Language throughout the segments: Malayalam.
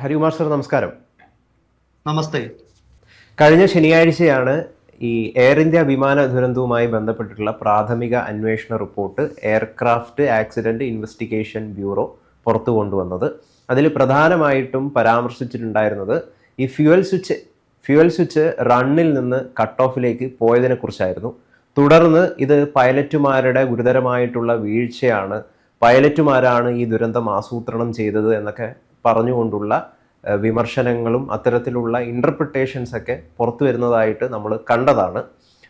ഹരികുമാർ സർ നമസ്കാരം. നമസ്തേ. കഴിഞ്ഞ ശനിയാഴ്ചയാണ് ഈ എയർ ഇന്ത്യ വിമാന ദുരന്തവുമായി ബന്ധപ്പെട്ടിട്ടുള്ള പ്രാഥമിക അന്വേഷണ report Aircraft Accident Investigation Bureau പുറത്തു കൊണ്ടുവന്നത്. അതിൽ പ്രധാനമായിട്ടും പരാമർശിച്ചിട്ടുണ്ടായിരുന്നത് ഈ ഫ്യുവൽ സ്വിച്ച് ഫ്യുവൽ സ്വിച്ച് റണ്ണിൽ നിന്ന് കട്ട് ഓഫിലേക്ക് പോയതിനെ കുറിച്ചായിരുന്നു തുടർന്ന് ഇത് പൈലറ്റുമാരുടെ ഗുരുതരമായിട്ടുള്ള വീഴ്ചയാണ് പൈലറ്റുമാരാണ് ഈ ദുരന്തം ആസൂത്രണം ചെയ്തത് എന്നൊക്കെ പറഞ്ഞുകൊണ്ടുള്ള വിമർശനങ്ങളും അത്തരത്തിലുള്ള ഇന്റർപ്രിട്ടേഷൻസ് ഒക്കെ പുറത്തു വരുന്നതായിട്ട് നമ്മൾ കണ്ടതാണ്.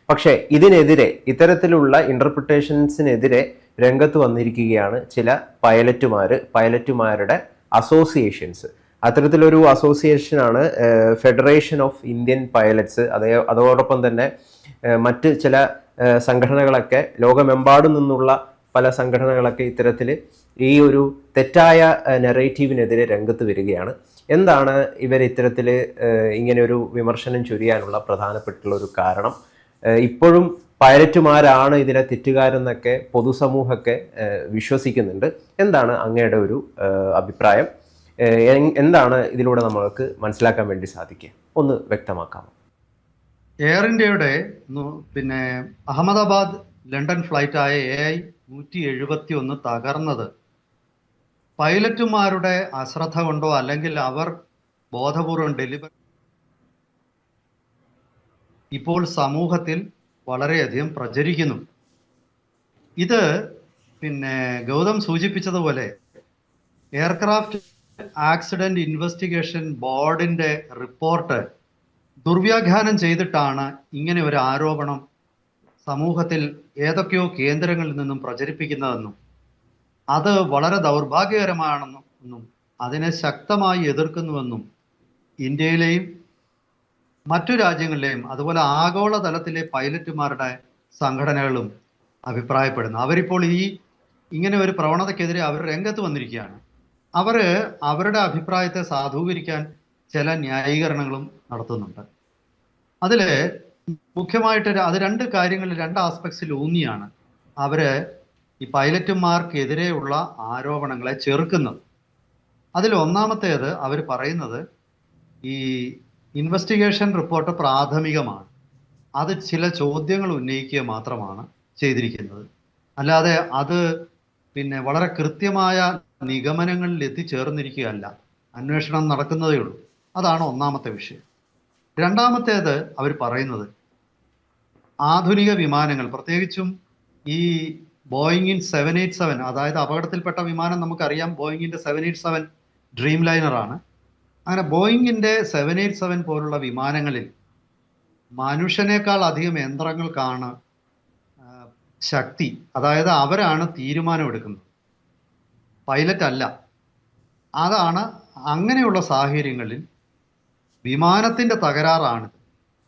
പക്ഷേ ഇതിനെതിരെ ഇത്തരത്തിലുള്ള ഇന്റർപ്രിട്ടേഷൻസിനെതിരെ രംഗത്ത് വന്നിരിക്കുകയാണ് ചില പൈലറ്റുമാർ പൈലറ്റുമാരുടെ അസോസിയേഷൻസ് അത്തരത്തിലൊരു അസോസിയേഷനാണ് ഫെഡറേഷൻ ഓഫ് ഇന്ത്യൻ പൈലറ്റ്സ് അതേ അതോടൊപ്പം തന്നെ മറ്റ് ചില സംഘടനകളൊക്കെ ലോകമെമ്പാടും നിന്നുള്ള പല സംഘടനകളൊക്കെ ഇത്തരത്തിൽ ഈ ഒരു തെറ്റായ നെറേറ്റീവിനെതിരെ രംഗത്ത് വരികയാണ്. എന്താണ് ഇവർ ഇത്തരത്തിൽ ഇങ്ങനെ ഒരു വിമർശനം ചൊരിയാനുള്ള പ്രധാനപ്പെട്ടുള്ള ഒരു കാരണം ഇപ്പോഴും പൈലറ്റുമാരാണ് ഇതിലെ തെറ്റുകാരെന്നൊക്കെ പൊതുസമൂഹമൊക്കെ വിശ്വസിക്കുന്നുണ്ട്. എന്താണ് അങ്ങയുടെ ഒരു അഭിപ്രായം? എന്താണ് ഇതിലൂടെ നമ്മൾക്ക് മനസ്സിലാക്കാൻ വേണ്ടി സാധിക്കുക? ഒന്ന് വ്യക്തമാക്കാമോ? എയർ ഇന്ത്യയുടെ പിന്നെ അഹമ്മദാബാദ് ലണ്ടൻ ഫ്ലൈറ്റായ എ ഐ നൂറ്റി എഴുപത്തി ഒന്ന് തകർന്നത്. പൈലറ്റുമാരുടെ അശ്രദ്ധ കൊണ്ടോ അല്ലെങ്കിൽ അവർ ബോധപൂർവം ഡെലിവറി ഇപ്പോൾ സമൂഹത്തിൽ വളരെയധികം പ്രചരിക്കുന്നു. ഇത് പിന്നെ ഗൗതം സൂചിപ്പിച്ചതുപോലെ എയർക്രാഫ്റ്റ് ആക്സിഡന്റ് ഇൻവെസ്റ്റിഗേഷൻ ബോർഡിന്റെ റിപ്പോർട്ട് ദുർവ്യാഖ്യാനം ചെയ്തിട്ടാണ് ഇങ്ങനെ ഒരു ആരോപണം സമൂഹത്തിൽ ഏതൊക്കെയോ കേന്ദ്രങ്ങളിൽ നിന്നും പ്രചരിപ്പിക്കുന്നതെന്നും അത് വളരെ ദൗർഭാഗ്യകരമാണെന്നും എന്നും അതിനെ ശക്തമായി എതിർക്കുന്നുവെന്നും ഇന്ത്യയിലെയും മറ്റു രാജ്യങ്ങളിലെയും അതുപോലെ ആഗോള തലത്തിലെ പൈലറ്റുമാരുടെ സംഘടനകളും അഭിപ്രായപ്പെടുന്നു. അവരിപ്പോൾ ഈ ഇങ്ങനെ ഒരു പ്രവണതയ്ക്കെതിരെ അവർ രംഗത്ത് വന്നിരിക്കുകയാണ്. അവർ അവരുടെ അഭിപ്രായത്തെ സാധൂകരിക്കാൻ ചില ന്യായീകരണങ്ങളും നടത്തുന്നുണ്ട്. അതിൽ മുഖ്യമായിട്ട് അത് രണ്ട് കാര്യങ്ങളിൽ രണ്ട് ആസ്പെക്ട്സിൽ ഊന്നിയാണ് അവർ ഈ പൈലറ്റുമാർക്കെതിരെയുള്ള ആരോപണങ്ങളെ ചെറുക്കുന്നത്. അതിൽ ഒന്നാമത്തേത് അവർ പറയുന്നത് ഈ ഇൻവെസ്റ്റിഗേഷൻ റിപ്പോർട്ട് പ്രാഥമികമാണ്. അത് ചില ചോദ്യങ്ങൾ ഉന്നയിക്കുക മാത്രമാണ് ചെയ്തിരിക്കുന്നത്. അല്ലാതെ അത് പിന്നെ വളരെ കൃത്യമായ നിഗമനങ്ങളിൽ എത്തിച്ചേർന്നിരിക്കുകയല്ല. അന്വേഷണം നടക്കുന്നതേ ഉള്ളൂ. അതാണ് ഒന്നാമത്തെ വിഷയം. രണ്ടാമത്തേത് അവർ പറയുന്നത് ആധുനിക വിമാനങ്ങൾ പ്രത്യേകിച്ചും ഈ ബോയിങ്ങിൻ സെവൻ എയ്റ്റ് സെവൻ അതായത് അപകടത്തിൽപ്പെട്ട വിമാനം നമുക്കറിയാം ബോയിങ്ങിന്റെ സെവൻ എയ്റ്റ് സെവൻ ഡ്രീം ലൈനറാണ് അങ്ങനെ ബോയിങ്ങിന്റെ സെവൻ എയ്റ്റ് സെവൻ പോലുള്ള വിമാനങ്ങളിൽ മനുഷ്യനേക്കാൾ അധികം യന്ത്രങ്ങൾക്കാണ് ശക്തി അതായത് അവരാണ് തീരുമാനമെടുക്കുന്നത് പൈലറ്റ് അല്ല അതാണ് അങ്ങനെയുള്ള സാഹചര്യങ്ങളിൽ വിമാനത്തിന്റെ തകരാറാണ്.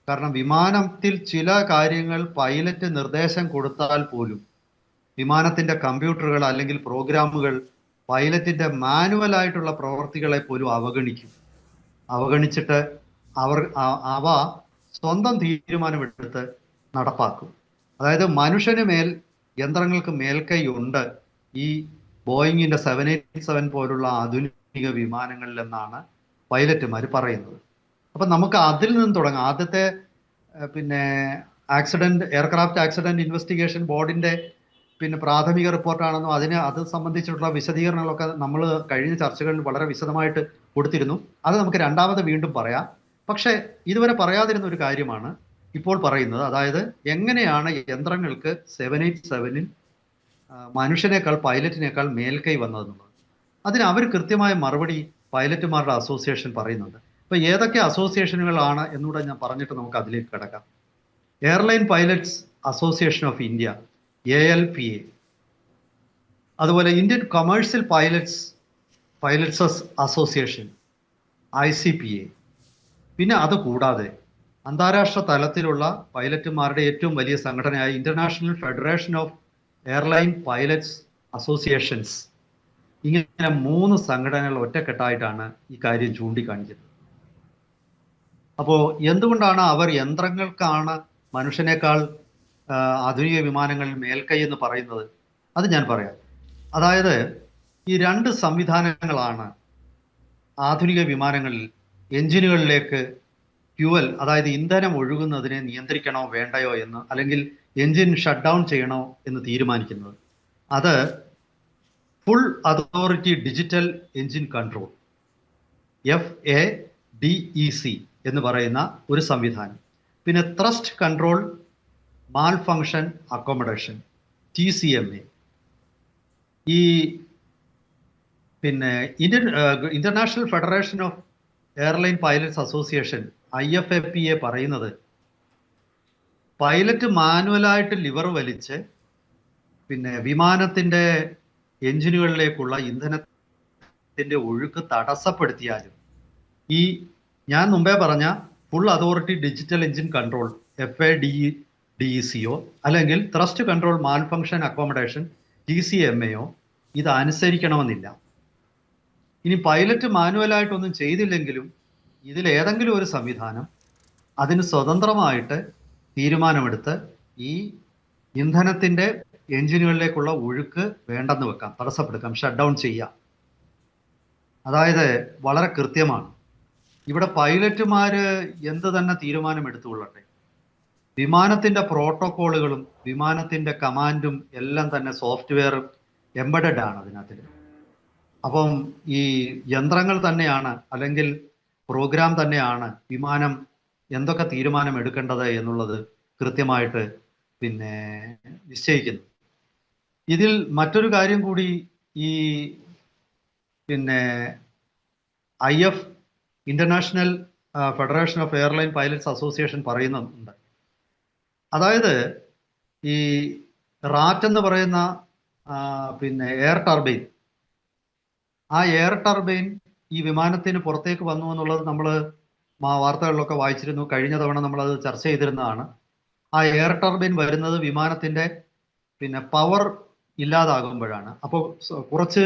കാരണം വിമാനത്തിൽ ചില കാര്യങ്ങൾ പൈലറ്റ് നിർദ്ദേശം കൊടുത്താൽ പോലും വിമാനത്തിന്റെ കമ്പ്യൂട്ടറുകൾ അല്ലെങ്കിൽ പ്രോഗ്രാമുകൾ പൈലറ്റിന്റെ മാനുവൽ ആയിട്ടുള്ള പ്രവർത്തികളെ പോലും അവഗണിക്കും. അവഗണിച്ചിട്ട് അവർ അവ സ്വന്തം തീരുമാനമെടുത്ത് നടപ്പാക്കും. അതായത് മനുഷ്യന് മേൽ യന്ത്രങ്ങൾക്ക് മേൽക്കൈയുണ്ട് ഈ ബോയിങ്ങിന്റെ സെവൻ എയ്റ്റ് സെവൻ പോലുള്ള ആധുനിക വിമാനങ്ങളിൽ എന്നാണ് പൈലറ്റുമാർ പറയുന്നത്. അപ്പൊ നമുക്ക് അതിൽ നിന്ന് തുടങ്ങാം. ആദ്യത്തെ പിന്നെ ആക്സിഡന്റ് എയർക്രാഫ്റ്റ് ആക്സിഡന്റ് ഇൻവെസ്റ്റിഗേഷൻ ബോർഡിന്റെ പിന്നെ പ്രാഥമിക റിപ്പോർട്ടാണെന്നും അതിന് അത് സംബന്ധിച്ചിട്ടുള്ള വിശദീകരണങ്ങളൊക്കെ നമ്മൾ കഴിഞ്ഞ ചർച്ചകളിൽ വളരെ വിശദമായിട്ട് കൊടുത്തിരുന്നു. അത് നമുക്ക് രണ്ടാമത് വീണ്ടും പറയാം. പക്ഷേ ഇതുവരെ പറയാതിരുന്ന ഒരു കാര്യമാണ് ഇപ്പോൾ പറയുന്നത്. അതായത് എങ്ങനെയാണ് യന്ത്രങ്ങൾക്ക് സെവൻ എയ്റ്റ് സെവനിൽ മനുഷ്യനേക്കാൾ പൈലറ്റിനേക്കാൾ മേൽക്കൈ വന്നതെന്നുള്ളത്. അതിന് അവർ കൃത്യമായ മറുപടി പൈലറ്റുമാരുടെ അസോസിയേഷൻ പറയുന്നുണ്ട്. അപ്പൊ ഏതൊക്കെ അസോസിയേഷനുകളാണ് എന്നുകൂടെ ഞാൻ പറഞ്ഞിട്ട് നമുക്ക് അതിലേക്ക് കിടക്കാം. Airline pilots association of India A L P A അതുപോലെ Indian commercial pilots പൈലറ്റ്സസ് association I C P A പിന്നെ അത് കൂടാതെ അന്താരാഷ്ട്ര തലത്തിലുള്ള പൈലറ്റുമാരുടെ ഏറ്റവും വലിയ സംഘടനയായ international federation of airline pilots associations ഇങ്ങനെ മൂന്ന് സംഘടനകൾ ഒറ്റക്കെട്ടായിട്ടാണ് ഈ കാര്യം ചൂണ്ടിക്കാണിക്കുന്നത്. അപ്പോൾ എന്തുകൊണ്ടാണ് അവർ യന്ത്രങ്ങൾക്കാണ് മനുഷ്യനേക്കാൾ ആധുനിക വിമാനങ്ങളിൽ മേൽക്കൈ എന്ന് പറയുന്നത്? അത് ഞാൻ പറയാം. അതായത് ഈ രണ്ട് സംവിധാനങ്ങളാണ് ആധുനിക വിമാനങ്ങളിൽ എഞ്ചിനുകളിലേക്ക് ഫ്യൂവൽ അതായത് ഇന്ധനം ഒഴുകുന്നതിനെ നിയന്ത്രിക്കണോ വേണ്ടയോ എന്ന് അല്ലെങ്കിൽ എഞ്ചിൻ ഷട്ട് ഡൗൺ ചെയ്യണോ എന്ന് തീരുമാനിക്കുന്നത്. അത് full authority digital engine control F A D E C എന്ന് പറയുന്ന ഒരു സംവിധാനം. പിന്നെ thrust control malfunction accommodation T C M A ഈ പിന്നെ Indian international federation of airline pilots association I F A P A പറയുന്നത് പൈലറ്റ് മാനുവലായിട്ട് ലിവർ വലിച്ച് പിന്നെ വിമാനത്തിന്റെ എഞ്ചിനുകളിലേക്കുള്ള ഇന്ധനത്തിന്റെ ഒഴുക്ക് തടസ്സപ്പെടുത്തിയാലും ഈ ഞാൻ മുമ്പേ പറഞ്ഞ full authority digital engine control F A D D CO അല്ലെങ്കിൽ thrust control malfunction accommodation T C M എയോ ഇത് അനുസരിക്കണമെന്നില്ല. ഇനി പൈലറ്റ് മാനുവലായിട്ടൊന്നും ചെയ്തില്ലെങ്കിലും ഇതിലേതെങ്കിലും ഒരു സംവിധാനം അതിന് സ്വതന്ത്രമായിട്ട് തീരുമാനമെടുത്ത് ഈ ഇന്ധനത്തിന്റെ എഞ്ചിനുകളിലേക്കുള്ള ഒഴുക്ക് വേണ്ടെന്ന് വെക്കാം തടസ്സപ്പെടുക്കാം ഷട്ട് ഡൗൺ ചെയ്യാം. അതായത് വളരെ കൃത്യമാണ്. ഇവിടെ പൈലറ്റുമാര് എന്ത് തന്നെ തീരുമാനം എടുത്തുകൊള്ളട്ടെ? വിമാനത്തിന്റെ പ്രോട്ടോക്കോളുകളും വിമാനത്തിന്റെ കമാൻഡും എല്ലാം തന്നെ സോഫ്റ്റ്വെയർ എംബഡഡ് ആണ് അതിനകത്തിൽ. അപ്പം ഈ യന്ത്രങ്ങൾ തന്നെയാണ് അല്ലെങ്കിൽ പ്രോഗ്രാം തന്നെയാണ് വിമാനം എന്തൊക്കെ തീരുമാനം എടുക്കേണ്ടത് എന്നുള്ളത് കൃത്യമായിട്ട് പിന്നെ നിശ്ചയിക്കുന്നു. ഇതിൽ മറ്റൊരു കാര്യം കൂടി ഈ പിന്നെ I F international federation of airline pilots association പറയുന്നുണ്ട്. അതായത് ഈ റാറ്റ് എന്ന് പറയുന്ന പിന്നെ എയർ ടർബൈൻ ആ എയർ ടർബൈൻ ഈ വിമാനത്തിന് പുറത്തേക്ക് വന്നു എന്നുള്ളത് നമ്മൾ വാർത്തകളിലൊക്കെ വായിച്ചിരുന്നു. കഴിഞ്ഞ തവണ നമ്മളത് ചർച്ച ചെയ്തിരുന്നതാണ്. ആ എയർ ടർബൈൻ വരുന്നത് വിമാനത്തിന്റെ പിന്നെ പവർ ഇല്ലാതാകുമ്പോഴാണ്. അപ്പോൾ കുറച്ച്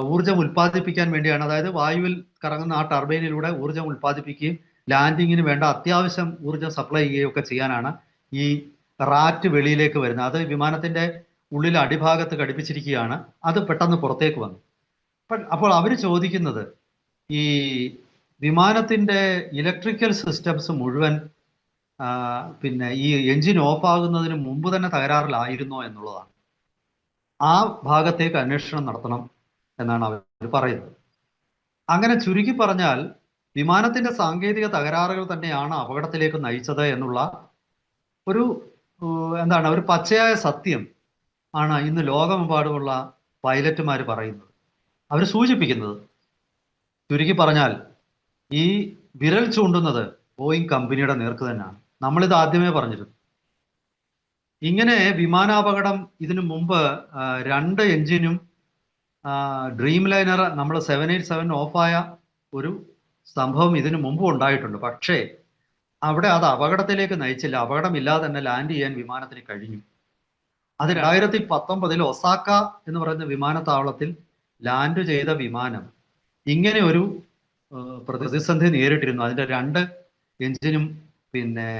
ഊർജം ഉൽപ്പാദിപ്പിക്കാൻ വേണ്ടിയാണ്. അതായത് വായുവിൽ കറങ്ങുന്ന ആ ടർബൈനിലൂടെ ഊർജം ഉൽപ്പാദിപ്പിക്കുകയും ലാൻഡിങ്ങിന് വേണ്ട അത്യാവശ്യം ഊർജം സപ്ലൈ ചെയ്യുകയും ഒക്കെ ചെയ്യാനാണ് ഈ റാറ്റ് വെളിയിലേക്ക് വരുന്നത്. അത് വിമാനത്തിന്റെ ഉള്ളിൽ അടിഭാഗത്ത് ഘടിപ്പിച്ചിരിക്കുകയാണ്. അത് പെട്ടെന്ന് പുറത്തേക്ക് വന്നു. അപ്പോൾ- അവർ ചോദിക്കുന്നത് ഈ വിമാനത്തിന്റെ ഇലക്ട്രിക്കൽ സിസ്റ്റംസ് മുഴുവൻ പിന്നെ ഈ എഞ്ചിൻ ഓഫ് ആകുന്നതിന് മുമ്പ് തന്നെ തകരാറിലായിരുന്നോ എന്നുള്ളതാണ്. ആ ഭാഗത്തേക്ക് അന്വേഷണം നടത്തണം. എന്നാണ് അവർ പറയുന്നത്. അങ്ങനെ ചുരുക്കി പറഞ്ഞാൽ വിമാനത്തിന്റെ സാങ്കേതിക തകരാറുകൾ തന്നെയാണ് അപകടത്തിലേക്ക് നയിച്ചത് എന്നുള്ള ഒരു എന്താണ് ഒരു പച്ചയായ സത്യം ആണ് ഇന്ന് ലോകമെമ്പാടുമുള്ള പൈലറ്റുമാർ പറയുന്നത്. അവർ സൂചിപ്പിക്കുന്നത് ചുരുക്കി പറഞ്ഞാൽ ഈ വിരൽ ചൂണ്ടുന്നത് ബോയിങ് കമ്പനിയുടെ നേർക്ക് തന്നെയാണ്. നമ്മളിത് ആദ്യമേ പറഞ്ഞിരുന്നു. ഇങ്ങനെ വിമാനാപകടം ഇതിനു മുമ്പ് രണ്ട് എഞ്ചിനും ഡ്രീം ലൈനർ നമ്മൾ സെവൻ എയ്റ്റ് സെവൻ ഓഫായ ഒരു സംഭവം ഇതിനു മുമ്പ് ഉണ്ടായിട്ടുണ്ട്. പക്ഷേ അവിടെ അത് അപകടത്തിലേക്ക് നയിച്ചില്ല. അപകടമില്ലാതെ തന്നെ ലാൻഡ് ചെയ്യാൻ വിമാനത്തിന് കഴിഞ്ഞു. അത് രണ്ടായിരത്തി പത്തൊമ്പതിൽ ഒസാക്ക എന്ന് പറയുന്ന വിമാനത്താവളത്തിൽ ലാൻഡ് ചെയ്ത വിമാനം ഇങ്ങനെ ഒരു പ്രതിസന്ധി നേരിട്ടിരുന്നു. അതിന്റെ രണ്ട് എഞ്ചിനും പിന്നെ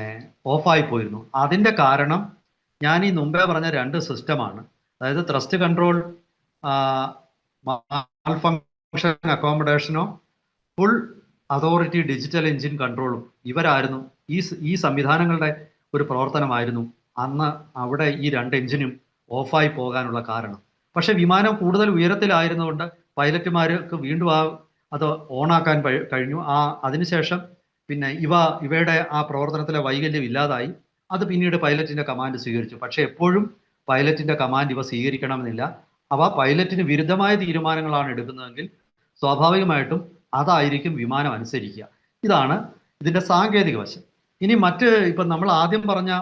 ഓഫായി പോയിരുന്നു. അതിന്റെ കാരണം ഞാൻ ഈ മുമ്പേ പറഞ്ഞ രണ്ട് സിസ്റ്റമാണ് അതായത് ത്രസ്റ്റ് കൺട്രോൾ മാൽ ഫങ്ഷൻ അക്കോമഡേഷനോ ഫുൾ അതോറിറ്റി ഡിജിറ്റൽ എഞ്ചിൻ കൺട്രോളും ഇവരായിരുന്നു. ഈ ഈ സംവിധാനങ്ങളുടെ ഒരു പ്രവർത്തനമായിരുന്നു. അന്ന് അവിടെ ഈ രണ്ട് എഞ്ചിനും ഓഫായി പോകാനുള്ള കാരണം. പക്ഷെ വിമാനം കൂടുതൽ ഉയരത്തിലായിരുന്നുകൊണ്ട് പൈലറ്റുമാർക്ക് വീണ്ടും ആ അത് ഓണാക്കാൻ കഴിഞ്ഞു. ആ അതിനുശേഷം പിന്നെ ഇവ ഇവയുടെ ആ പ്രവർത്തനത്തിലെ വൈകല്യം ഇല്ലാതായി. അത് പിന്നീട് പൈലറ്റിന്റെ കമാൻഡ് സ്വീകരിച്ചു. പക്ഷെ എപ്പോഴും പൈലറ്റിന്റെ കമാൻഡ് ഇവ സ്വീകരിക്കണമെന്നില്ല. അവ പൈലറ്റിന് വിരുദ്ധമായ തീരുമാനങ്ങളാണ് എടുക്കുന്നതെങ്കിൽ സ്വാഭാവികമായിട്ടും അതായിരിക്കും വിമാനം അനുസരിക്കുക. ഇതാണ് ഇതിന്റെ സാങ്കേതിക വശം. ഇനി മറ്റ് ഇപ്പം നമ്മൾ ആദ്യം പറഞ്ഞ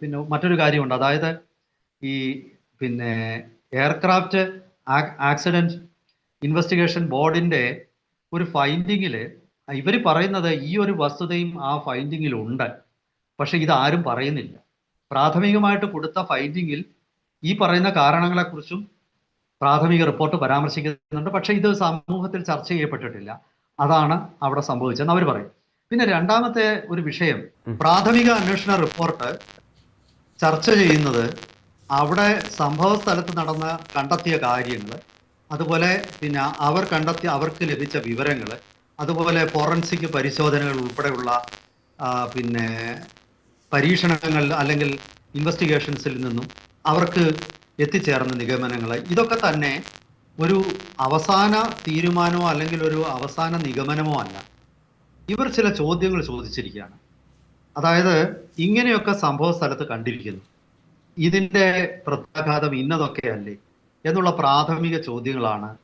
പിന്നെ മറ്റൊരു കാര്യമുണ്ട്. അതായത് ഈ പിന്നെ എയർക്രാഫ്റ്റ് ആക്സിഡന്റ് ഇൻവെസ്റ്റിഗേഷൻ ബോർഡിന്റെ ഒരു ഫൈൻഡിങ്ങിൽ ഇവർ പറയുന്നത് ഈ ഒരു വസ്തുതയും ആ ഫൈൻഡിങ്ങിൽ ഉണ്ട് പക്ഷെ ഇത് ആരും പറയുന്നില്ല. പ്രാഥമികമായിട്ട് കൊടുത്ത ഫൈൻഡിങ്ങിൽ ഈ പറയുന്ന കാരണങ്ങളെക്കുറിച്ചും പ്രാഥമിക റിപ്പോർട്ട് പരാമർശിക്കുന്നുണ്ട്. പക്ഷേ ഇത് സമൂഹത്തിൽ ചർച്ച ചെയ്യപ്പെട്ടിട്ടില്ല. അതാണ് അവിടെ സംഭവിച്ചതെന്ന് അവർ പറയും. പിന്നെ രണ്ടാമത്തെ ഒരു വിഷയം പ്രാഥമിക അന്വേഷണ റിപ്പോർട്ട് ചർച്ച ചെയ്യുന്നത് അവിടെ സംഭവ സ്ഥലത്ത് നടന്ന കണ്ടെത്തിയ കാര്യങ്ങൾ അതുപോലെ പിന്നെ അവർ കണ്ടെത്തിയ അവർക്ക് ലഭിച്ച വിവരങ്ങൾ അതുപോലെ ഫോറൻസിക് പരിശോധനകൾ ഉൾപ്പെടെയുള്ള പിന്നെ പരീക്ഷണങ്ങൾ അല്ലെങ്കിൽ ഇൻവെസ്റ്റിഗേഷൻസിൽ നിന്നും അവർക്ക് എത്തിച്ചേർന്ന നിഗമനങ്ങൾ ഇതൊക്കെ തന്നെ ഒരു അവസാന തീരുമാനമോ അല്ലെങ്കിൽ ഒരു അവസാന നിഗമനമോ അല്ല. ഇവർ ചില ചോദ്യങ്ങൾ ചോദിച്ചിരിക്കുകയാണ്. അതായത് ഇങ്ങനെയൊക്കെ സംഭവ സ്ഥലത്ത് കണ്ടിരിക്കുന്നു. ഇതിന്റെ പ്രത്യാഘാതം ഇന്നതൊക്കെയല്ലേ എന്നുള്ള പ്രാഥമിക ചോദ്യങ്ങളാണ്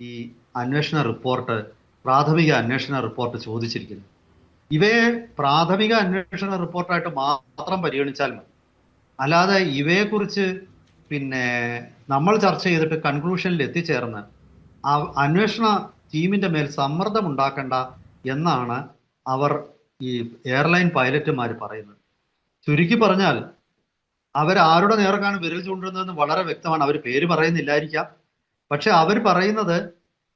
ഈ അന്വേഷണ റിപ്പോർട്ട് പ്രാഥമിക അന്വേഷണ റിപ്പോർട്ട് ചോദിച്ചിരിക്കുന്നത്. ഇവയെ പ്രാഥമിക അന്വേഷണ റിപ്പോർട്ടായിട്ട് മാത്രം പരിഗണിച്ചാൽ മതി. അല്ലാതെ ഇവയെക്കുറിച്ച് പിന്നെ നമ്മൾ ചർച്ച ചെയ്തിട്ട് കൺക്ലൂഷനിൽ എത്തിച്ചേർന്ന് അന്വേഷണ ടീമിന്റെ മേൽ സമ്മർദ്ദം ഉണ്ടാക്കേണ്ട എന്നാണ് അവർ ഈ എയർലൈൻ പൈലറ്റുമാർ പറയുന്നത്. ചുരുക്കി പറഞ്ഞാൽ അവർ അവരാരുടെ നേർക്കാണ് വിരൽ ചൂണ്ടുന്നതെന്ന് വളരെ വ്യക്തമാണ്. അവർ പേര് പറയുന്നില്ലായിരിക്കാം. പക്ഷെ അവർ പറയുന്നത്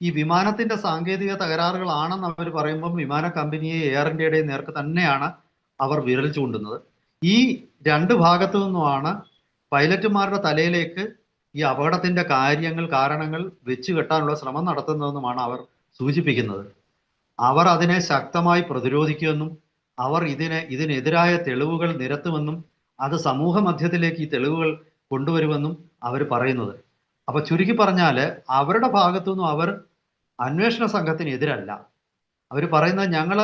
ഈ വിമാനത്തിന്റെ സാങ്കേതിക തകരാറുകളാണെന്ന് അവർ പറയുമ്പം വിമാന കമ്പനിയെ എയർ ഇന്ത്യയുടെയും നേർക്ക് തന്നെയാണ് അവർ വിരൽ ചൂണ്ടുന്നത്. ഈ രണ്ട് ഭാഗത്തു നിന്നുമാണ് പൈലറ്റുമാരുടെ തലയിലേക്ക് ഈ അപകടത്തിന്റെ കാര്യങ്ങൾ കാരണങ്ങൾ വെച്ചു കെട്ടാനുള്ള ശ്രമം നടത്തുന്നതെന്നുമാണ് അവർ സൂചിപ്പിക്കുന്നത്. അവർ അതിനെ ശക്തമായി പ്രതിരോധിക്കുമെന്നും അവർ ഇതിനെ ഇതിനെതിരായ തെളിവുകൾ നിരത്തുമെന്നും അത് സമൂഹ മധ്യത്തിലേക്ക് ഈ തെളിവുകൾ കൊണ്ടുവരുമെന്നും അവർ പറയുന്നത്. അപ്പൊ ചുരുക്കി പറഞ്ഞാൽ അവരുടെ ഭാഗത്തുനിന്നും അവർ അന്വേഷണ സംഘത്തിന് എതിരല്ല അവർ പറയുന്നത് ഞങ്ങൾ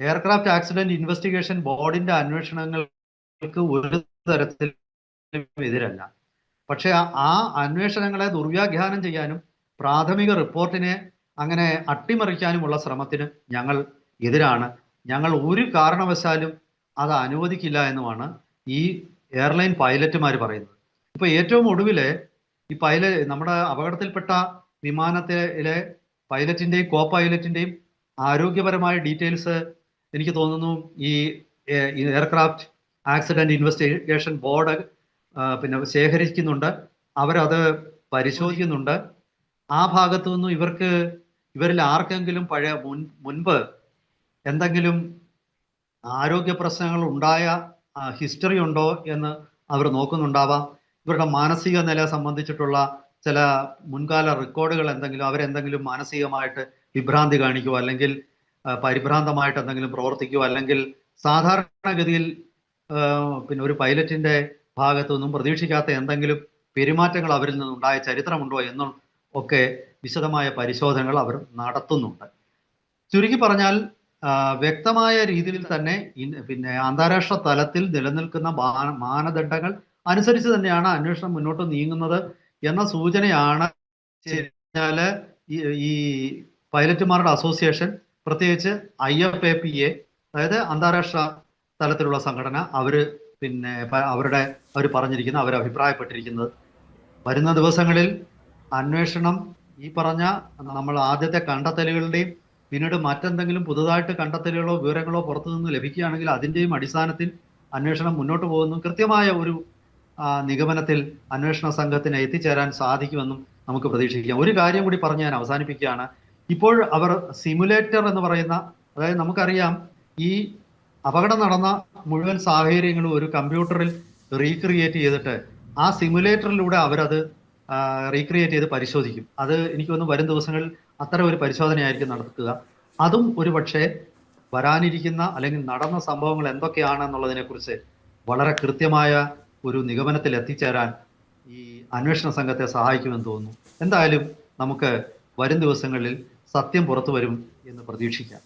എയർക്രാഫ്റ്റ് ആക്സിഡന്റ് ഇൻവെസ്റ്റിഗേഷൻ ബോർഡിന്റെ അന്വേഷണങ്ങൾക്ക് ഒരു തരത്തിലും എതിരല്ല. പക്ഷെ ആ- അന്വേഷണങ്ങളെ ദുർവ്യാഖ്യാനം ചെയ്യാനും പ്രാഥമിക റിപ്പോർട്ടിനെ അങ്ങനെ അട്ടിമറിക്കാനുമുള്ള ശ്രമത്തിന് ഞങ്ങൾ എതിരാണ്. ഞങ്ങൾ ഒരു കാരണവശാലും അത് അനുവദിക്കില്ല എന്നുമാണ് ഈ എയർലൈൻ പൈലറ്റുമാർ പറയുന്നത്. ഇപ്പൊ ഏറ്റവും ഒടുവിൽ ഈ പൈലറ്റ് നമ്മുടെ അപകടത്തിൽപ്പെട്ട വിമാനത്തിലെ പൈലറ്റിന്റെയും കോ പൈലറ്റിന്റെയും ആരോഗ്യപരമായ ഡീറ്റെയിൽസ് എനിക്ക് തോന്നുന്നു ഈ എയർക്രാഫ്റ്റ് ആക്സിഡന്റ് ഇൻവെസ്റ്റിഗേഷൻ ബോർഡ് പിന്നെ ശേഖരിക്കുന്നുണ്ട്. അവരത് പരിശോധിക്കുന്നുണ്ട്. ആ ഭാഗത്തു നിന്നും ഇവർക്ക് ഇവരിൽ ആർക്കെങ്കിലും പഴയ മുൻ മുൻപ് എന്തെങ്കിലും ആരോഗ്യ പ്രശ്നങ്ങൾ ഉണ്ടായ ഹിസ്റ്ററി ഉണ്ടോ എന്ന് അവർ നോക്കുന്നുണ്ടാവാം. ഇവരുടെ മാനസിക നില സംബന്ധിച്ചിട്ടുള്ള ചില മുൻകാല റെക്കോർഡുകൾ എന്തെങ്കിലും അവരെന്തെങ്കിലും മാനസികമായിട്ട് വിഭ്രാന്തി കാണിക്കുക അല്ലെങ്കിൽ പരിഭ്രാന്തമായിട്ട് എന്തെങ്കിലും പ്രവർത്തിക്കുക അല്ലെങ്കിൽ സാധാരണഗതിയിൽ പിന്നെ ഒരു പൈലറ്റിന്റെ ഭാഗത്തു നിന്നും പ്രതീക്ഷിക്കാത്ത എന്തെങ്കിലും പെരുമാറ്റങ്ങൾ അവരിൽ നിന്നുണ്ടായ ചരിത്രമുണ്ടോ എന്നും ഒക്കെ വിശദമായ പരിശോധനകൾ അവർ നടത്തുന്നുണ്ട്. ചുരുക്കി പറഞ്ഞാൽ വ്യക്തമായ രീതിയിൽ തന്നെ പിന്നെ അന്താരാഷ്ട്ര തലത്തിൽ നിലനിൽക്കുന്ന മാനദണ്ഡങ്ങൾ അനുസരിച്ച് തന്നെയാണ് അന്വേഷണം മുന്നോട്ട് നീങ്ങുന്നത് എന്ന സൂചനയാണ്. ഈ പൈലറ്റുമാരുടെ അസോസിയേഷൻ പ്രത്യേകിച്ച് I F A P A അതായത് അന്താരാഷ്ട്ര തലത്തിലുള്ള സംഘടന അവർ പിന്നെ അവരുടെ അവർ പറഞ്ഞിരിക്കുന്നത് അവർ അഭിപ്രായപ്പെട്ടിരിക്കുന്നത്. വരുന്ന ദിവസങ്ങളിൽ അന്വേഷണം ഈ പറഞ്ഞ നമ്മൾ ആദ്യത്തെ കണ്ടെത്തലുകളുടെയും പിന്നീട് മറ്റെന്തെങ്കിലും പുതുതായിട്ട് കണ്ടെത്തലുകളോ വിവരങ്ങളോ പുറത്തു നിന്ന് ലഭിക്കുകയാണെങ്കിൽ അതിന്റെയും അടിസ്ഥാനത്തിൽ അന്വേഷണം മുന്നോട്ട് പോകുന്നു. കൃത്യമായ ഒരു നിഗമനത്തിൽ അന്വേഷണ സംഘത്തിന് എത്തിച്ചേരാൻ സാധിക്കുമെന്നും നമുക്ക് പ്രതീക്ഷിക്കാം. ഒരു കാര്യം കൂടി പറഞ്ഞ് ഞാൻ അവസാനിപ്പിക്കുകയാണ്. ഇപ്പോൾ അവർ സിമുലേറ്റർ എന്ന് പറയുന്ന അതായത് നമുക്കറിയാം ഈ അപകടം നടന്ന മുഴുവൻ സാഹചര്യങ്ങളും ഒരു കമ്പ്യൂട്ടറിൽ റീക്രിയേറ്റ് ചെയ്തിട്ട് ആ സിമുലേറ്ററിലൂടെ അവരത് റീക്രിയേറ്റ് ചെയ്ത് പരിശോധിക്കും. അത് എനിക്ക് തോന്നുന്നു വരും ദിവസങ്ങളിൽ അത്തരം ഒരു പരിശോധനയായിരിക്കും നടത്തുക അതും ഒരു പക്ഷേ വരാനിരിക്കുന്ന അല്ലെങ്കിൽ നടന്ന സംഭവങ്ങൾ എന്തൊക്കെയാണെന്നുള്ളതിനെ കുറിച്ച് വളരെ കൃത്യമായ ഒരു നിഗമനത്തിൽ എത്തിച്ചേരാൻ ഈ അന്വേഷണ സംഘത്തെ സഹായിക്കുമെന്ന് തോന്നുന്നു. എന്തായാലും നമുക്ക് വരും ദിവസങ്ങളിൽ സത്യം പുറത്തു വരും എന്ന് പ്രതീക്ഷിക്കാം.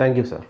Thank you sir.